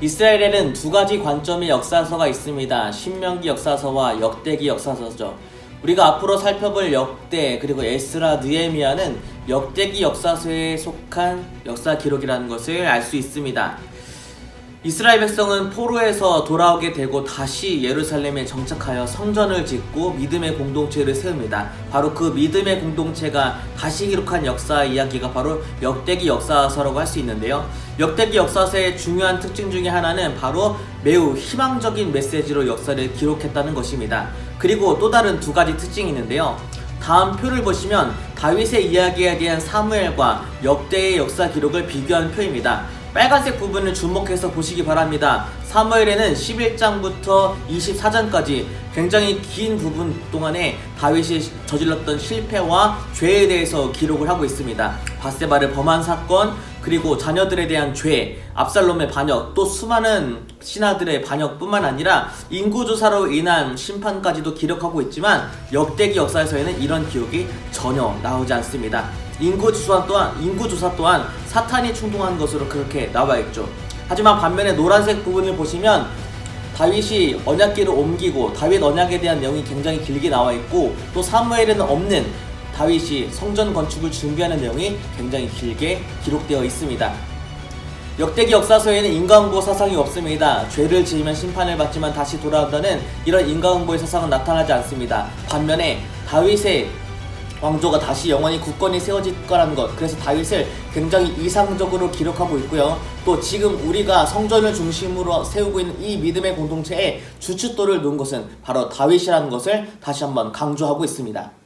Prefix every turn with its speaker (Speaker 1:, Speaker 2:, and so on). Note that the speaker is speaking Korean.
Speaker 1: 이스라엘에는 두 가지 관점의 역사서가 있습니다. 신명기 역사서와 역대기 역사서죠. 우리가 앞으로 살펴볼 역대 그리고 에스라 느헤미야는 역대기 역사서에 속한 역사 기록이라는 것을 알 수 있습니다. 이스라엘 백성은 포로에서 돌아오게 되고 다시 예루살렘에 정착하여 성전을 짓고 믿음의 공동체를 세웁니다. 바로 그 믿음의 공동체가 다시 기록한 역사 이야기가 바로 역대기 역사서라고 할 수 있는데요. 역대기 역사서의 중요한 특징 중에 하나는 바로 매우 희망적인 메시지로 역사를 기록했다는 것입니다. 그리고 또 다른 두 가지 특징이 있는데요. 다음 표를 보시면 다윗의 이야기에 대한 사무엘과 역대의 역사 기록을 비교한 표입니다. 빨간색 부분을 주목해서 보시기 바랍니다. 사무엘에는 11장부터 24장까지 굉장히 긴 부분 동안에 다윗이 저질렀던 실패와 죄에 대해서 기록을 하고 있습니다. 바세바를 범한 사건, 그리고 자녀들에 대한 죄, 압살롬의 반역, 또 수많은 신하들의 반역뿐만 아니라 인구조사로 인한 심판까지도 기록하고 있지만 역대기 역사에서는 이런 기록이 전혀 나오지 않습니다. 인구조사 또한 인구조사 또한 사탄이 충동한 것으로 그렇게 나와 있죠. 하지만 반면에 노란색 부분을 보시면 다윗이 언약궤를 옮기고 다윗 언약에 대한 내용이 굉장히 길게 나와 있고 또 사무엘에는 없는 다윗이 성전 건축을 준비하는 내용이 굉장히 길게 기록되어 있습니다. 역대기 역사서에는 인과응보 사상이 없습니다. 죄를 지으면 심판을 받지만 다시 돌아온다는 이런 인과응보의 사상은 나타나지 않습니다. 반면에 다윗의 왕조가 다시 영원히 굳건히 세워질 거라는 것. 그래서 다윗을 굉장히 이상적으로 기록하고 있고요. 또 지금 우리가 성전을 중심으로 세우고 있는 이 믿음의 공동체에 주춧돌을 놓은 것은 바로 다윗이라는 것을 다시 한번 강조하고 있습니다.